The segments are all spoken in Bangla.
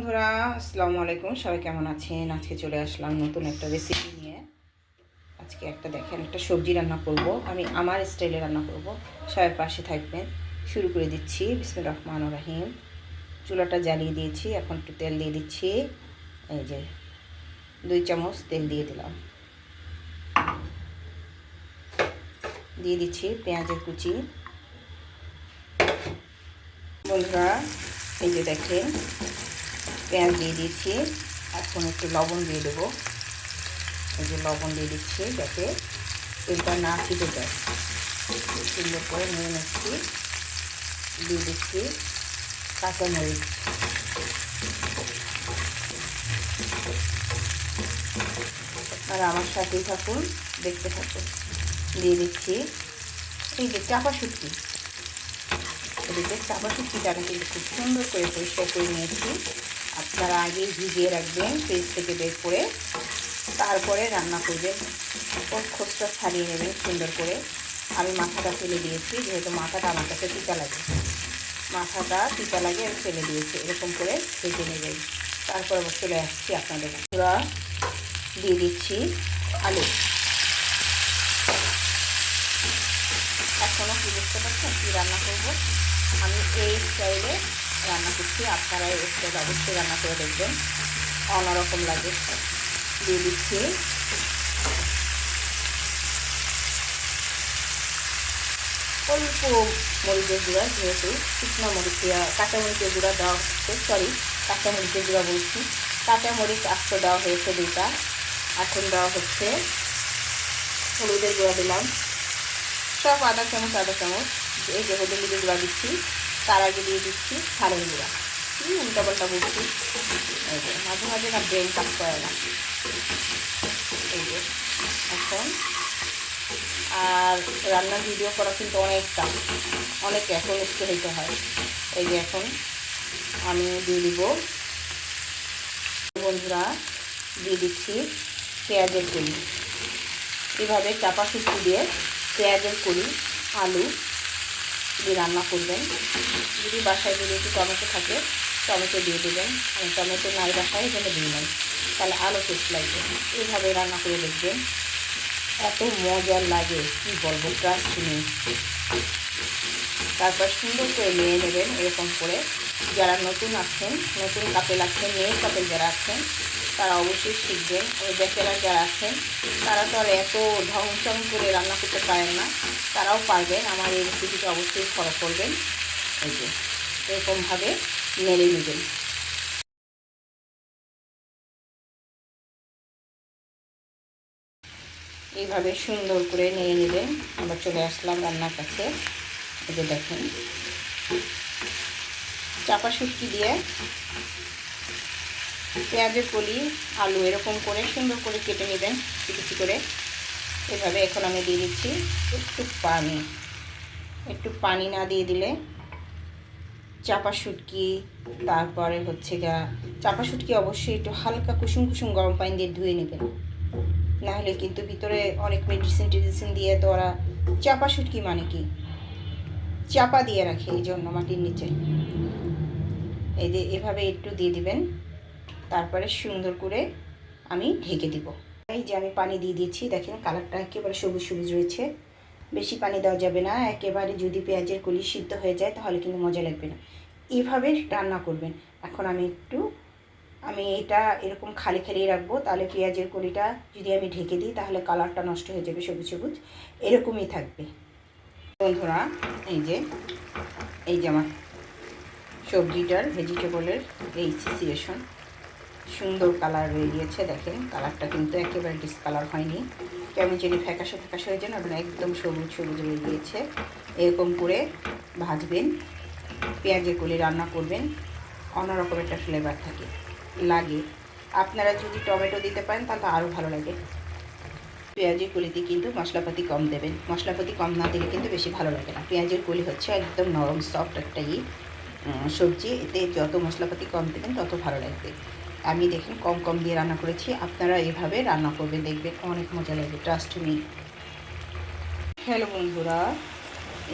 বন্ধুরা, আসসালামু আলাইকুম। সবাই কেমন আছেন? আজকে চলে আসলাম নতুন একটা রেসিপি নিয়ে। আজকে একটা দেখেন, একটা সবজি রান্না করব। আমি আমার স্টাইলে রান্না করব। সবাই পাশে থাকবেন। শুরু করে দিচ্ছি। বিসমুর রহমান রাহিম। চুলাটা জ্বালিয়ে দিয়েছি। এখন একটু তেল দিয়ে দিচ্ছি। এই যে, দুই চামচ তেল দিয়ে দিলাম। দিয়ে দিচ্ছি পেঁয়াজের কুচি। বন্ধুরা, এই যে দেখেন পেঁয়াজ দিয়ে দিচ্ছি। এখন একটু লবণ দিয়ে দেবো। এই যে লবণ দিয়ে দিচ্ছি যাতে তেলটা না ফিটে যায়। সুন্দর করে নিয়ে নিচ্ছি। দিয়ে দিচ্ছি কাঁচা কাঁচামরিচ। আর আমার সাথেই থাকুন, দেখতে থাকুন। দিয়ে দিচ্ছি এই যে চাপা শুটকি। এদিকে চাপা শুটকিটাকে কিন্তু খুব সুন্দর করে পরিষ্কার করে নিয়েছি। আপনারা আগে ভিজিয়ে রাখবেন ফ্রিজ থেকে বের করে। তারপরে রান্না করবেন। ওর খোঁজটা ছাড়িয়ে নেবেন সুন্দর করে। আমি মাথাটা ফেলে দিয়েছি, যেহেতু মাথাটা আমার কাছে টিকা লাগে। মাথাটা টিকা লাগে, আমি ফেলে দিয়েছি, এরকম করে ভেজে নেবেন। তারপর চলে আসছি আপনাদের পুরা দিয়ে দিচ্ছি আলু। এখনও কি বুঝতে পারছেন কী রান্না করব? আমি এই স্টাইলে রান্না করছি, আপনারা স্টাইল অবশ্যই রান্না করে দেখবেন। অন্যরকম লাগে। দিয়ে দিচ্ছি। অল্প মরিচের গুঁড়া, যেহেতু শুকনো মরিচ কাঁচা মরিচের গুঁড়া দেওয়া হচ্ছে সরি কাঁচা মরিচের গুঁড়া বলছি। কাঁচা মরিচ আস্ত দেওয়া হয়েছে দুইটা। এখন দেওয়া হচ্ছে হলুদের গুঁড়া দিলাম। সব আধা চামচ আধা চামচ, এই যে হলুদের গুঁড়া দিচ্ছি। তার আগে দিয়ে দিচ্ছি সারের গুঁড়া। উল্টা পাল্টা বলছি। মাঝে মাঝে না ব্রেন কাজ করে না। এই যে, এখন। আর রান্নার ভিডিও করা কিন্তু অনেক কাজ অনেক এখন একটু হইতে হয়। এই যে এখন আমি দিয়ে দিব। বন্ধুরা, দিয়ে দিচ্ছি পেঁয়াজের কলি এভাবে চাপা শুটকি দিয়ে পেঁয়াজের কলি আলু দিয়ে রান্না করবেন। যদি বাসায় যদি একটু টমেটো থাকে, টমেটো দিয়ে দেবেন। আমি টমেটো নাই বাসায় জন্য দিয়ে নাই। তাহলে আলো টেস্ট লাগবে। এইভাবে রান্না করে দেখবেন। এত মজার লাগে, কী বলব ট্রাস্ট নেই তারপর সুন্দর করে নিয়ে নেবেন এরকম করে। যারা নতুন আছেন, নতুন কাপেল আছেন মেয়ে কাপেল যারা আছেন, তারা অবশ্যই শিখবেন। ওই বেচারা যারা আছেন, তারা তো আর এত ঢংচং করে রান্না করতে পারেন না। তারাও পারবেন। আমার এই রেসিপিটা অবশ্যই ফলো করবেন। এই যে, এরকমভাবে নেড়ে নেবেন। এইভাবে সুন্দর করে নিয়ে নেবেন। আমরা চলে আসলাম রান্নার কাছে। যে দেখেন। চাপা শুটকি দিয়ে পেঁয়াজের কলি, আলু এরকম করে সুন্দর করে কেটে নেবেন কিছু করে। এভাবে এখন আমি দিয়ে দিচ্ছি একটু পানি। একটু পানি না দিয়ে দিলে চাপা শুটকি, তারপরে হচ্ছে গা চাপা শুটকি অবশ্যই একটু হালকা কুসুম কুসুম গরম পানি দিয়ে ধুয়ে নেবেন। নাহলে কিন্তু ভিতরে অনেক মেডিসিন টেডিসিন দিয়ে তো ওরা চাপা শুটকি মানে কি? চাপা দিয়ে রাখি এই জন্য মাটির নিচে। এই যে এভাবে একটু দিয়ে দিবেন, তারপরে সুন্দর করে আমি ঢেকে দিব। এই যে আমি পানি দিয়ে দিয়েছি, দেখেন কালারটা একেবারে সবুজ সবুজ রয়েছে। বেশি পানি দেওয়া যাবে না, একেবারে যদি পেঁয়াজের কলি সিদ্ধ হয়ে যায়, তাহলে কিন্তু মজা লাগবে না। এভাবে রান্না করবেন। এখন আমি একটু, আমি এটা এরকম খালি খালি রাখব, তাহলে পেঁয়াজের কলিটা যদি আমি ঢেকে দিই, তাহলে কালারটা নষ্ট হয়ে যাবে সবুজ সবুজ। এরকমই থাকবে। বন্ধুরা, এই যে এই যে আমার সবজিটার ভেজিটেবলের এই সিচুয়েশন সুন্দর কালার রয়ে গিয়েছে দেখেন কালারটা কিন্তু একেবারে ডিসকালার হয়নি। কেমন যেন ফ্যাকাশে ফ্যাকাশে হয়ে না একদম সবুজ সবুজ রয়ে গিয়েছে এরকম করে ভাজবেন, পেঁয়াজের কলি রান্না করবেন, অন্যরকম একটা ফ্লেভার থাকে। লাগে। আপনারা যদি টমেটো দিতে পারেন, তাহলে আরও ভালো লাগে। পেঁয়াজের কলিতে কিন্তু মশলাপাতি কম দেবেন। মশলাপাতি কম না দিলে কিন্তু বেশি ভালো লাগে না। পেঁয়াজের কলি হচ্ছে একদম নরম সফট একটা ই সবজি। এতে যত মশলাপাতি কম দেবেন, তত ভালো লাগবে। আমি দেখেন কম কম দিয়ে রান্না করেছি। আপনারা এভাবে রান্না করবেন, দেখবেন অনেক মজা লাগবে ট্রাস্ট মি হ্যালো বন্ধুরা,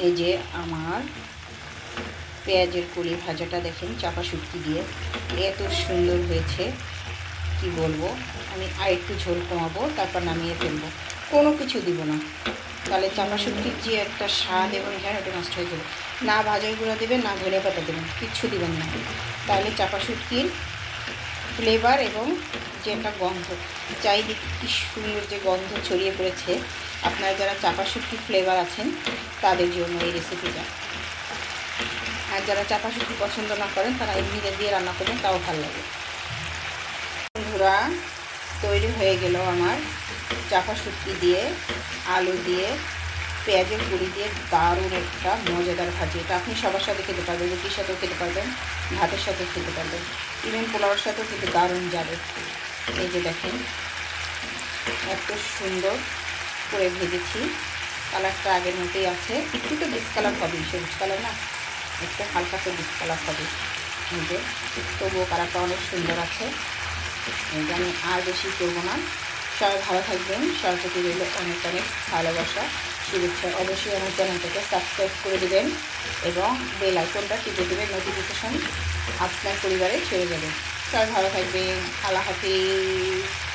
এই যে আমার পেঁয়াজের কলি ভাজাটা দেখেন, চাপা শুটকি দিয়ে। এত সুন্দর হয়েছে। কি বলব? আমি আর একটু ঝোল কমাবো, তারপর নামিয়ে ফেলব। কোনো কিছু দিব না। তাহলে চাপা শুটকির যে একটা স্বাদ এবং হ্যাঁ ওটা নষ্ট হয়ে যাবে। না ভাজার গুঁড়া দেবেন, না ধনে পাতা দেবেন, কিচ্ছু দেবেন না। তাহলে চাপা শুটকির ফ্লেভার এবং যে একটা গন্ধ, চারিদিকে কি সুন্দর যে গন্ধ ছড়িয়ে পড়েছে। আপনারা যারা চাপা ফ্লেভার আছেন, তাদের জন্য এই রেসিপিটা আর যারা চাপা পছন্দ না করেন, তারা এমনিতে দিয়ে রান্না করবেন, তাও ভালো লাগে। বন্ধুরা তৈরি হয়ে গেল আমার চাপা শুটকি দিয়ে, আলু দিয়ে, পেঁয়াজের গুঁড়ি দিয়ে দারুণ একটা মজাদার ভাজি। এটা আপনি সবার সাথে খেতে পারবেন, রুটির সাথেও খেতে পারবেন, ভাতের সাথেও খেতে পারবেন ইভেন পোলাওয়ার সাথেও খেতে দারুণ যাবে। এই যে দেখেন, এত সুন্দর করে ভেজেছি। কালারটা আগের মতোই আছে। একটু তো ডিসকালার হবে সবুজ কালার না? একটু হালকা তো ডিসকালার হবে যে, তবুও কালারটা অনেক সুন্দর আছে। আমি আর বেশি করব না। সবাই ভালো থাকবেন। সবার প্রতি রইল অনেক অনেক ভালোবাসা, শুভেচ্ছা। অবশ্যই আমার চ্যানেলটাকে সাবস্ক্রাইব করে দেবেন এবং বেল আইকনটা টিপে দেবেন নোটিফিকেশন আপনার পরিবারে ছেড়ে যাবেন সবাই ভালো থাকবেন। আল্লাহ হাফিজ।